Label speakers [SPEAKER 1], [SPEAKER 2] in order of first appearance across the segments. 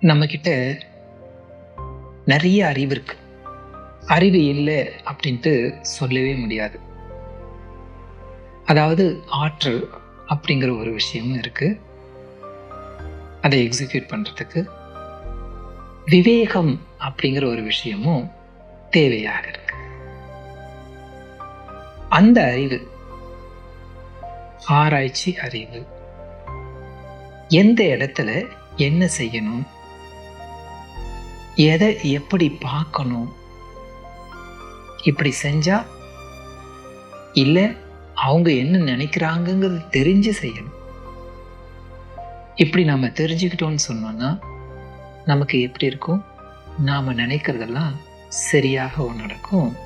[SPEAKER 1] நம்மக்கிட்ட நிறைய அறிவு இருக்கு. அறிவு இல்லை அப்படின்ட்டு சொல்லவே முடியாது. அதாவது ஆற்றல் அப்படிங்கிற ஒரு விஷயமும் இருக்கு. அதை எக்ஸிக்யூட் பண்ணுறதுக்கு விவேகம் அப்படிங்கிற ஒரு விஷயமும் தேவையாக இருக்கு. அந்த அறிவு ஆராய்ச்சி அறிவு எந்த இடத்துல என்ன செய்யணும் எதை எப்படி பார்க்கணும்? இப்படி செஞ்சா இல்லை அவங்க என்ன நினைக்கிறாங்கங்கிறது தெரிஞ்சு செய்யணும். இப்படி நம்ம தெரிஞ்சுக்கிட்டோம்னு சொன்னோம்னா நமக்கு எப்படி இருக்கும்? நாம் நினைக்கிறதெல்லாம் சரியாக நடக்கும்.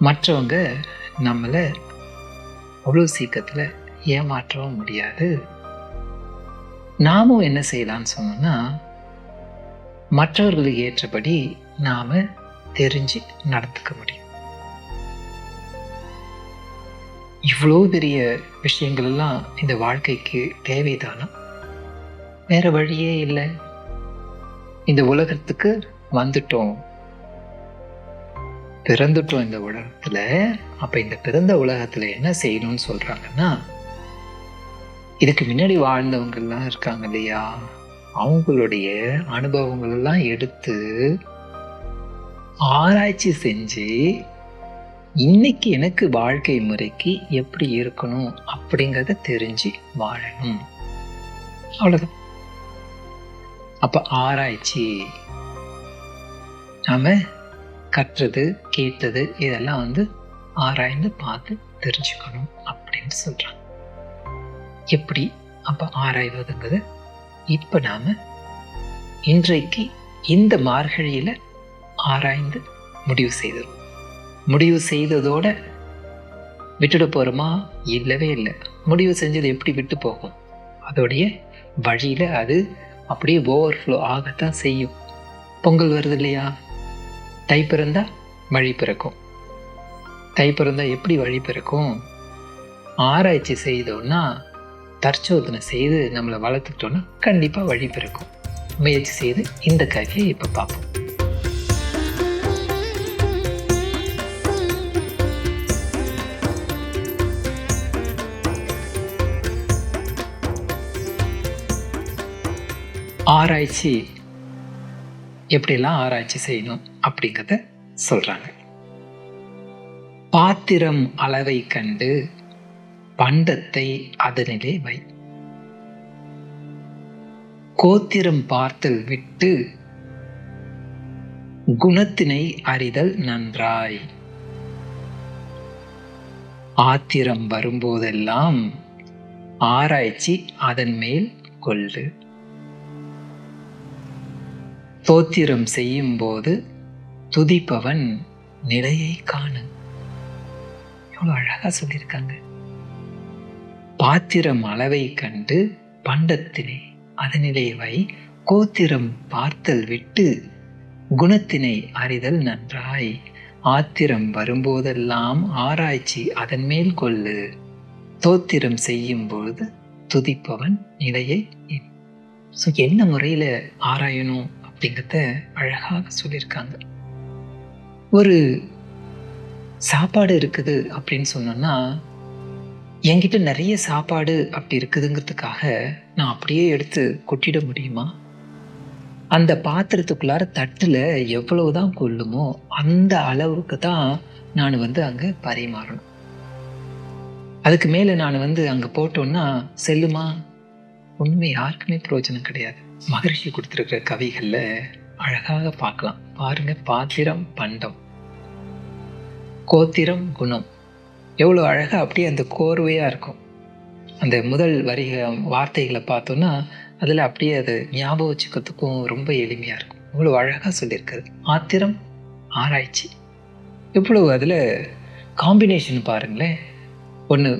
[SPEAKER 1] மற்றவங்க நம்மளை அவ்வளோ சீக்கிரத்தில் ஏமாற்றவும் முடியாது. நாமும் என்ன செய்யலாம்னு சொன்னோம்னா மற்றவர்களுக்கு ஏற்றபடி நாம் தெரிஞ்சு நடத்துக்க முடியும். இவ்வளோ பெரிய விஷயங்கள் எல்லாம் இந்த வாழ்க்கைக்கு தேவைதானா? வேற வழியே இல்லை. இந்த உலகத்துக்கு வந்துட்டோம். பிறந்துட்டோம் இந்த உலகத்துல. அப்ப இந்த பிறந்த உலகத்துல என்ன செய்யணும்னு சொல்றாங்கன்னா இதுக்கு முன்னாடி வாழ்ந்தவங்கெல்லாம் இருக்காங்க இல்லையா? அவங்களுடைய அனுபவங்கள் எல்லாம் எடுத்து ஆராய்ச்சி செஞ்சு இன்னைக்கு எனக்கு வாழ்க்கை முறைக்கு எப்படி இருக்கணும்? அப்படிங்கிறத தெரிஞ்சு வாழணும். அவ்வளவுதான். அப்ப ஆராய்ச்சி நாம கற்றது கேட்டது இதெல்லாம் வந்து ஆராய்ந்து பார்த்து தெரிஞ்சுக்கணும் அப்படின்னு சொல்றாங்க. எப்படி அப்ப ஆராய்வதுங்கிறது இப்போ நாம் இன்றைக்கு இந்த மார்கழியில் ஆராய்ந்து முடிவு செய்தோம். முடிவு செய்ததோட விட்டுட போகிறோமா இல்லவே இல்லை. முடிவு செஞ்சது எப்படி விட்டு போகும்? அதோடைய வழியில் அது அப்படியே ஓவர்ஃப்ளோ ஆகத்தான் செய்யும். பொங்கல் வருது இல்லையா? தை பிறந்தா வழி பிறக்கும். தை பிறந்தா எப்படி வழி பிறக்கும்? ஆராய்ச்சி செய்தோன்னா தற்சோதனை செய்து நம்மளை வளர்த்துக்கிட்டோன்னா கண்டிப்பாக வழி பிறக்கும். முயற்சி செய்து இந்த கதையை இப்போ பார்ப்போம். ஆராய்ச்சி எப்படிலாம் ஆராய்ச்சி செய்யணும் அப்படிங்கிறத சொல்றாங்க. பாத்திரம் அளவை கண்டு பண்டத்தை அதனிலே வை. கோத்திரம் பார்த்தல் விட்டு குணத்தினை அறிதல் நன்றாய். ஆத்திரம் வரும்போதெல்லாம் ஆராய்ச்சி அதன் மேல் கொள்ளு. தோத்திரம் செய்யும் போது துதிப்பவன் நிலையை காணு. எவ்வளவு அழகா சொல்லியிருக்காங்க. பாத்திரம் அளவை கண்டு பண்டத்தினை அதனிலே வை. கோத்திரம் பார்த்தல் விட்டு குணத்தினை அறிதல் நன்றாய். ஆத்திரம் வரும்போதெல்லாம் ஆராய்ச்சி அதன் மேல் கொள்ளு. தோத்திரம் செய்யும் பொழுது துதிப்பவன் நிலையை ஸோ என்ன முறையில் ஆராயணும் அப்படிங்கிறத அழகாக சொல்லியிருக்காங்க. ஒரு சாப்பாடு இருக்குது அப்படின்னு சொன்னோன்னா என்கிட்ட நிறைய சாப்பாடு அப்படி இருக்குதுங்கிறதுக்காக நான் அப்படியே எடுத்து கொட்டிட முடியுமா? அந்த பாத்திரத்துக்குள்ளார தட்டில் எவ்வளவுதான் கொள்ளுமோ அந்த அளவுக்கு தான் நான் வந்து அங்கே பரிமாறணும். அதுக்கு மேலே நான் வந்து அங்கே போட்டோன்னா செல்லுமா ஒன்றுமே யாருக்குமே பிரயோஜனம் கிடையாது. மகரிஷி கொடுத்துருக்கிற கவிகளில் அழகாக பார்க்கலாம். பாருங்க பாத்திரம் பண்டம். கோத்திரம் குணம். எவ்வளோ அழகாக அப்படியே அந்த கோர்வையாக இருக்கும். அந்த முதல் வரிக வார்த்தைகளை பார்த்தோன்னா அதில் அப்படியே அது ஞாபகம் வச்சுக்கிறதுக்கும் ரொம்ப எளிமையாக இருக்கும். இவ்வளோ அழகாக சொல்லியிருக்காரு. ஆத்திரம் ஆராய்ச்சி இவ்வளவு அதில் காம்பினேஷன் பாருங்களேன். ஒன்று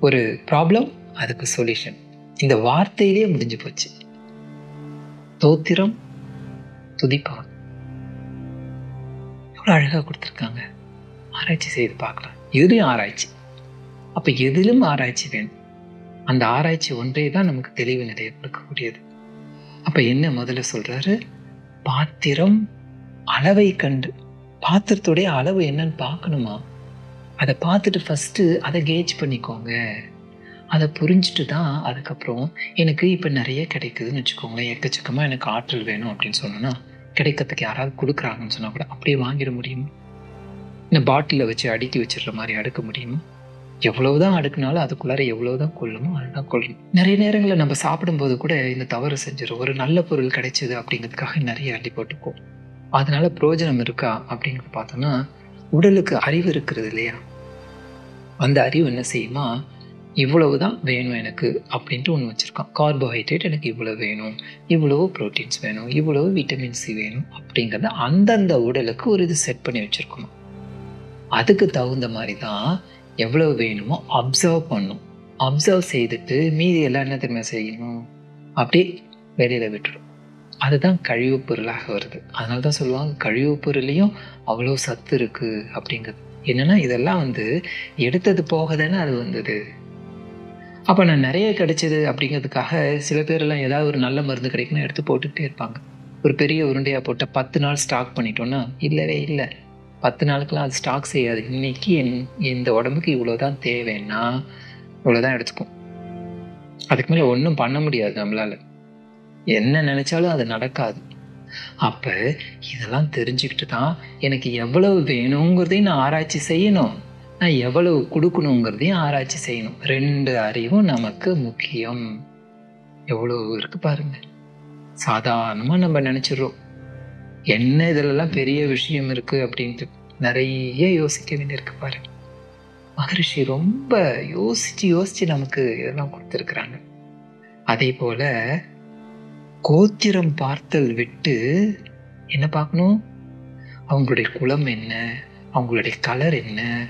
[SPEAKER 1] ஒரு ப்ராப்ளம் அதுக்கு சொல்யூஷன் இந்த வார்த்தையிலே முடிஞ்சு போச்சு. தோத்திரம் துதிப்பவன் எவ்வளோ அழகாக கொடுத்துருக்காங்க. ஆராய்ச்சி செய்து பார்க்கலாம். இதுலேயும் ஆராய்ச்சி. அப்போ எதிலும் ஆராய்ச்சி வேணும். அந்த ஆராய்ச்சி ஒன்றே தான் நமக்கு தெளிவு நிலையை கொடுக்கக்கூடியது அப்போ என்ன முதல்ல சொல்கிறாரு பாத்திரம் அளவை கண்டு. பாத்திரத்துடைய அளவு என்னன்னு பார்க்கணுமா? அதை பார்த்துட்டு ஃபஸ்ட்டு அதை கேஜ் பண்ணிக்கோங்க. அதை புரிஞ்சுட்டு தான் அதுக்கப்புறம் எனக்கு இப்போ நிறைய கிடைக்குதுன்னு வச்சுக்கோங்களேன். எக்கச்சக்கமாக எனக்கு ஆற்றல் வேணும் அப்படின்னு சொன்னோன்னா கிடைக்கிறதுக்கு யாராவது கொடுக்குறாங்கன்னு சொன்னால் கூட அப்படியே வாங்கிட முடியுமா? இந்த பாட்டிலில் வச்சு அடுக்கி வச்சிடுற மாதிரி அடுக்க முடியுமா? எவ்வளவுதான் அடுக்குனாலும் அதுக்குள்ளார எவ்வளவுதான் கொள்ளுமோ அதுதான் கொள்ளணும் நிறைய நேரங்களில் நம்ம சாப்பிடும்போது கூட இந்த தவறு செஞ்சிடும் ஒரு நல்ல பொருள் கிடைச்சிது அப்படிங்கிறதுக்காக நிறைய அள்ளி போட்டுப்போம். அதனால பிரயோஜனம் இருக்கா அப்படிங்கிறது பார்த்தோம்னா உடலுக்கு அறிவு இருக்கிறது இல்லையா? அந்த அறிவு என்ன செய்யுமா? இவ்வளவு தான் வேணும் எனக்கு அப்படின்ட்டு ஒன்று வச்சுருக்கான். கார்போஹைட்ரேட் எனக்கு இவ்வளோ வேணும். இவ்வளோ ப்ரோட்டீன்ஸ் வேணும். இவ்வளோ விட்டமின் சி வேணும் அப்படிங்கிறத அந்தந்த உடலுக்கு ஒரு இது செட் பண்ணி வச்சுருக்கணும். அதுக்கு தகுந்த மாதிரி தான் எவ்வளோ வேணுமோ அப்சர்வ் பண்ணும். அப்சர்வ் செய்துட்டு மீதி எல்லாம் என்ன திரும்ப செய்யணும்? அப்படியே வெளியில் விட்டுடும் அதுதான் கழிவுப் பொருளாக வருது. அதனால தான் சொல்லுவாங்க கழிவுப் பொருளையும் அவ்வளோ சத்து இருக்குது அப்படிங்கிறது. என்னென்னா இதெல்லாம் வந்து எடுத்தது போக தானே அது வந்தது. அப்போ நான் நிறைய கிடைச்சது அப்படிங்கிறதுக்காக சில பேரெல்லாம் ஏதாவது ஒரு நல்ல மருந்து கிடைக்குன்னு எடுத்து போட்டுக்கிட்டே இருப்பாங்க. ஒரு பெரிய உருண்டையாக போட்ட பத்து நாள் ஸ்டாக் பண்ணிட்டோன்னா இல்லவே இல்லை. பத்து நாளுக்கெலாம் அது ஸ்டாக் செய்யாது. இன்னைக்கு என் இந்த உடம்புக்கு இவ்வளோ தான் தேவைன்னா இவ்வளோ தான் எடுத்துக்கும். அதுக்கு மேலே ஒன்றும் பண்ண முடியாது நம்மளால். என்ன நினச்சாலும் அது நடக்காது. அப்போ இதெல்லாம் தெரிஞ்சுக்கிட்டு தான் எனக்கு எவ்வளவு வேணுங்கிறதையும் நான் ஆராய்ச்சி செய்யணும். நான் எவ்வளவு கொடுக்கணுங்கிறதையும் ஆராய்ச்சி செய்யணும். ரெண்டு அறிவும் நமக்கு முக்கியம். எவ்வளோ இருக்கு பாருங்க. சாதாரணமாக நம்ம நினச்சிடுறோம். என்ன இதிலெல்லாம் பெரிய விஷயம் இருக்குது அப்படின்ட்டு நிறைய யோசிக்க வேண்டியிருக்கு பாரு. மகரிஷி ரொம்ப யோசித்து யோசித்து நமக்கு இதெல்லாம் கொடுத்துருக்குறாங்க. அதே போல் கோத்திரம் பார்த்தல் விட்டு என்ன பார்க்கணும்? அவங்களுடைய குலம் என்ன? அவங்களுடைய கலர் என்ன?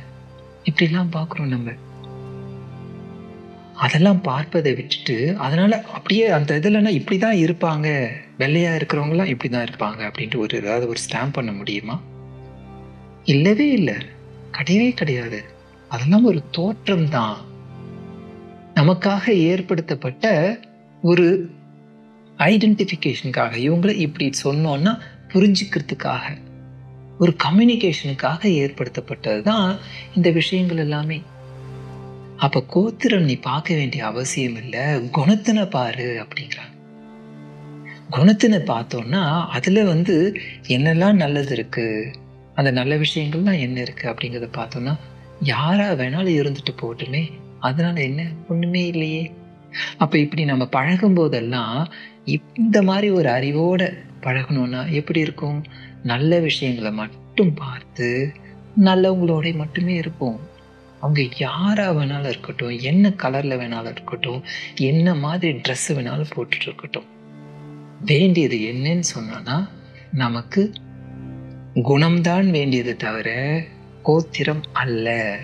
[SPEAKER 1] இப்படிலாம் பார்க்குறோம் நம்ம. அதெல்லாம் பார்ப்பதை விட்டுட்டு அதனால் அப்படியே அந்த இதுலன்னா இப்படி தான் இருப்பாங்க. வெள்ளையாக இருக்கிறவங்களாம் இப்படி தான் இருப்பாங்க அப்படின்ட்டு ஒரு ஏதாவது ஒரு ஸ்டாம்ப் பண்ண முடியுமா? இல்லவே இல்லை. கிடையவே கிடையாது. அதெல்லாம் ஒரு தோற்றம் தான் நமக்காக ஏற்படுத்தப்பட்ட ஒரு ஐடென்டிஃபிகேஷனுக்காக இவங்களை இப்படி சொன்னோன்னா புரிஞ்சுக்கிறதுக்காக ஒரு கம்யூனிகேஷனுக்காக ஏற்படுத்தப்பட்டது தான் இந்த விஷயங்கள் எல்லாமே. அப்போ கோத்திரம் நீ பார்க்க வேண்டிய அவசியம் இல்லை குணத்தின பாரு அப்படிங்கிறாங்க. குணத்தினை பார்த்தோம்னா அதில் வந்து என்னெல்லாம் நல்லது இருக்குது அந்த நல்ல விஷயங்கள்லாம் என்ன இருக்குது அப்படிங்கிறத பார்த்தோம்னா யாராக வேணாலும் இருந்துட்டு போட்டுமே அதனால் என்ன? ஒன்றுமே இல்லையே. அப்போ இப்படி நம்ம பழகும் போதெல்லாம் இந்த மாதிரி ஒரு அறிவோட பழகணும்னா எப்படி இருக்கும்? நல்ல விஷயங்களை மட்டும் பார்த்து நல்லவங்களோட மட்டுமே இருப்போம். அவங்க யாராக வேணாலும் இருக்கட்டும் என்ன கலரில் வேணாலும் இருக்கட்டும் என்ன மாதிரி ட்ரெஸ் வேணாலும் போட்டுட்டு இருக்கட்டும். வேண்டியது என்னன்னு சொன்னோன்னா நமக்கு குணம்தான் வேண்டியது தவிர கோத்திரம் அல்ல.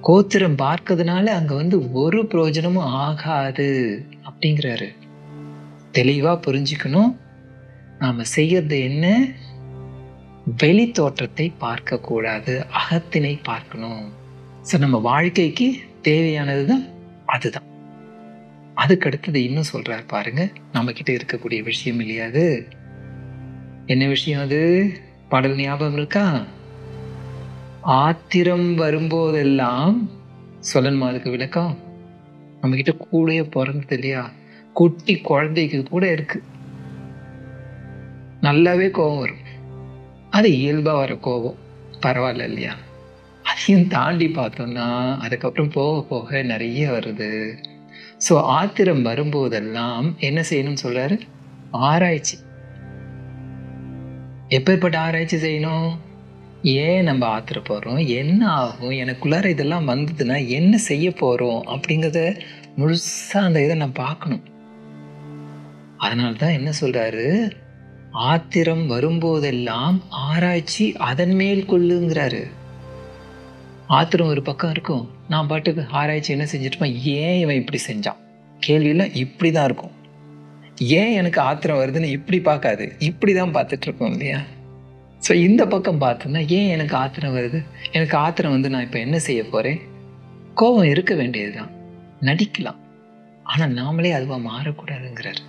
[SPEAKER 1] கோத்திரம் பார்க்கறதுனால அங்க வந்து ஒரு பிரயோஜனமும் ஆகாது அப்படிங்கிறாரு. தெளிவா புரிஞ்சுக்கணும். நாம செய்யறது என்ன? வெளி தோற்றத்தை பார்க்க கூடாது அகத்தினை பார்க்கணும். ஸோ நம்ம வாழ்க்கைக்கு தேவையானது தான் அதுதான். அதுக்கு அடுத்தது இன்னும் சொல்கிறார் பாருங்க. நம்ம இருக்கக்கூடிய விஷயம் இல்லையா அது? என்ன விஷயம் அது? பாடல் ஞாபகம் இருக்கா? ஆத்திரம் வரும்போதெல்லாம் சொல்லணுமா அதுக்கு விளக்கம்? நம்ம கிட்ட கூடயே பிறந்தது இல்லையா? குட்டி குழந்தைக்கு கூட இருக்கு. நல்லாவே கோபம் வரும். அது இயல்பா வர கோபம். பரவாயில்ல இல்லையா? அதையும் தாண்டி பார்த்தோம்னா அதுக்கப்புறம் போக போக நிறைய வருது. ஸோ ஆத்திரம் வரும்போதெல்லாம் என்ன செய்யணும்னு சொல்கிறாரு ஆராய்ச்சி. எப்பேற்பட்ட ஆராய்ச்சி செய்யணும்? ஏன் நம்ம ஆத்திர போகிறோம் என்ன ஆகும்? எனக்குள்ளார இதெல்லாம் வந்ததுன்னா என்ன செய்ய போகிறோம் அப்படிங்கிறத முழுசாக அந்த இதை நான் பார்க்கணும். அதனால தான் என்ன சொல்கிறாரு ஆத்திரம் வரும்போதெல்லாம் ஆராய்ச்சி அதன் மேல் கொள்ளுங்கிறாரு. ஆத்திரம் ஒரு பக்கம் இருக்கும். நான் பாட்டுக்கு ஆராய்ச்சி என்ன செஞ்சுட்டுமா ஏன் இவன் இப்படி செஞ்சான்? கேள்வியெல்லாம் இப்படி தான் இருக்கும். ஏன் எனக்கு ஆத்திரம் வருதுன்னு இப்படி பார்க்காது? இப்படி தான் பார்த்துட்ருக்கோம் இல்லையா? ஸோ இந்த பக்கம் பார்த்தோன்னா ஏன் எனக்கு ஆத்திரம் வருது? எனக்கு ஆத்திரம் வந்து நான் இப்போ என்ன செய்ய போகிறேன் கோபம் இருக்க வேண்டியது தான் நடிக்கலாம். ஆனால் நாமளே அதுவாக மாறக்கூடாதுங்கிறார்.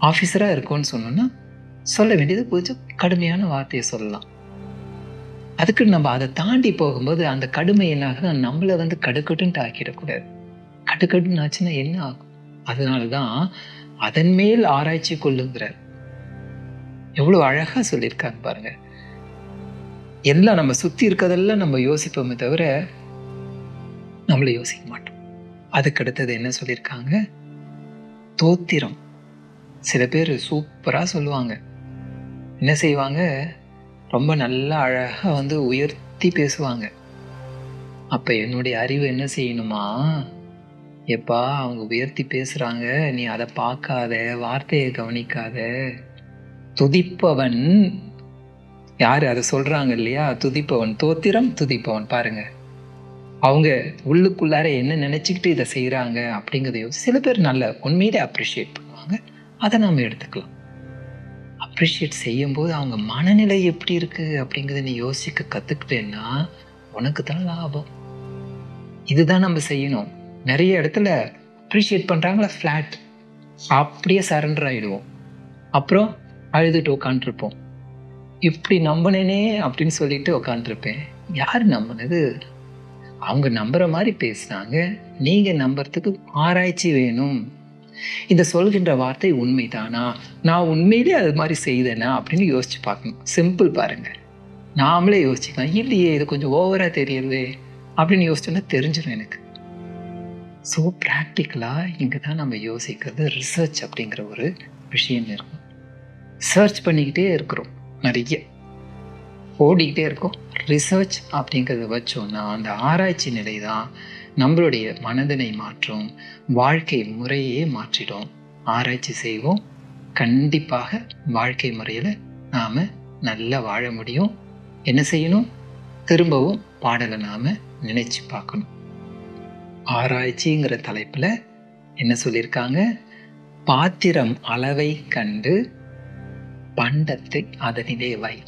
[SPEAKER 1] ஆஃபீஸராக இருக்கோன்னு சொன்னோன்னா சொல்ல வேண்டியது கொஞ்சம் கடுமையான வார்த்தையை சொல்லலாம். அதுக்கு நம்ம அதை தாண்டி போகும்போது அந்த கடுமை என்ன நம்மளை வந்து கடுக்கட்டுன்ட்டு ஆக்கிடக்கூடாது. கடுக்கட்டுன்னு ஆச்சுன்னா என்ன ஆகும்? அதனால தான் அதன் மேல் ஆராய்ச்சி கொள்ளுங்கிறார். எவ்வளோ அழகாக சொல்லியிருக்காங்க பாருங்க. எல்லாம் நம்ம சுற்றி இருக்கிறதெல்லாம் நம்ம யோசிப்போமே தவிர நம்மளை யோசிக்க மாட்டோம். அதுக்கு அடுத்தது என்ன சொல்லியிருக்காங்க? தோத்திரம். சில பேர் சூப்பராக சொல்லுவாங்க. என்ன செய்வாங்க? ரொம்ப நல்லா அழகாக வந்து உயர்த்தி பேசுவாங்க. அப்போ என்னுடைய அறிவு என்ன செய்யணுமா? எப்பா அவங்க உயர்த்தி பேசுகிறாங்க நீ அதை பார்க்காத வார்த்தையை கவனிக்காத. துதிப்பவன் யார் அதை சொல்கிறாங்க இல்லையா? துதிப்பவன் தோத்திரம் துதிப்பவன் பாருங்க. அவங்க உள்ளுக்குள்ளார என்ன நினச்சிக்கிட்டு இதை செய்கிறாங்க அப்படிங்கிறதையோ சில பேர் நல்ல உண்மையிலே அப்ரிஷியேட் பண்ணுவாங்க. அதை நாம் எடுத்துக்கலாம். அப்ரிஷியேட் செய்யும்போது அவங்க மனநிலை எப்படி இருக்குது அப்படிங்கிறத நீ யோசிக்க கற்றுக்கிட்டேன்னா உனக்கு தான் லாபம். இதுதான் நம்ம செய்யணும். நிறைய இடத்துல அப்ரிஷியேட் பண்ணுறாங்களா ஃப்ளாட் அப்படியே சரண்டர் ஆகிடுவோம் அப்புறம் அழுதுட்டு உட்காந்துருப்போம் இப்படி நம்பினேனே அப்படின்னு சொல்லிட்டு உட்காந்துருப்பேன் யார் நம்பினது? அவங்க நம்புகிற மாதிரி பேசுனாங்க. நீங்கள் நம்புறதுக்கு ஆராய்ச்சி வேணும். இந்த சொல்கின்ற வார்த்தை உண்மைதானா? நான் உண்மையிலே அது மாதிரி செய்தேனா? அப்படின்னு யோசிச்சு பார்க்கணும். சிம்பிள் பாருங்க. நாமளே யோசிச்சுக்கலாம். இல்லையே இது கொஞ்சம் ஓவராக தெரியுது அப்படின்னு யோசிச்சோன்னா தெரிஞ்சிடும் எனக்கு. ஸோ ப்ராக்டிக்கலாக இங்கே தான் நம்ம யோசிக்கிறது ரிசர்ச் அப்படிங்கிற ஒரு விஷயம் இருக்கும். சர்ச் பண்ணிக்கிட்டே இருக்கிறோம். நிறைய. ஓடிக்கிட்டே இருக்கோம். ரிசர்ச் அப்படிங்கிறத வச்சோன்னா அந்த ஆராய்ச்சி நிலை தான் நம்மளுடைய மனதினை மாற்றும் வாழ்க்கை முறையே மாற்றிடும். ஆராய்ச்சி செய்வோம். கண்டிப்பாக வாழ்க்கை முறையில் நாம் நல்லா வாழ முடியும். என்ன செய்யணும்? திரும்பவும் பாடலை நாம் நினைச்சு பார்க்கணும். ஆராய்ச்சிங்கிற தலைப்பில் என்ன சொல்லியிருக்காங்க? பாத்திரம் அளவை கண்டு பண்டத்தை அதனிலே வை.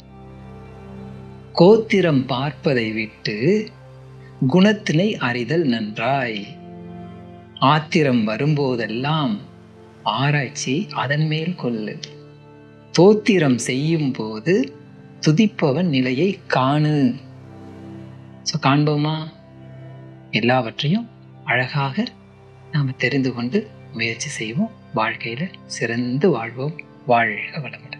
[SPEAKER 1] கோத்திரம் பார்ப்பதை விட்டு குணத்தினை அறிதல் நன்றாய். ஆத்திரம் வரும்போதெல்லாம் ஆராய்ச்சி அதன் மேல் கொள்ளு. தோத்திரம் செய்யும் போது துதிப்பவன் நிலையை காணு. ஸோ காண்போமா? எல்லாவற்றையும் அழகாக நாம் தெரிந்து கொண்டு முயற்சி செய்வோம். வாழ்க்கையில் சிறந்து வாழ்வோம். வாழ்க வளமுடன்.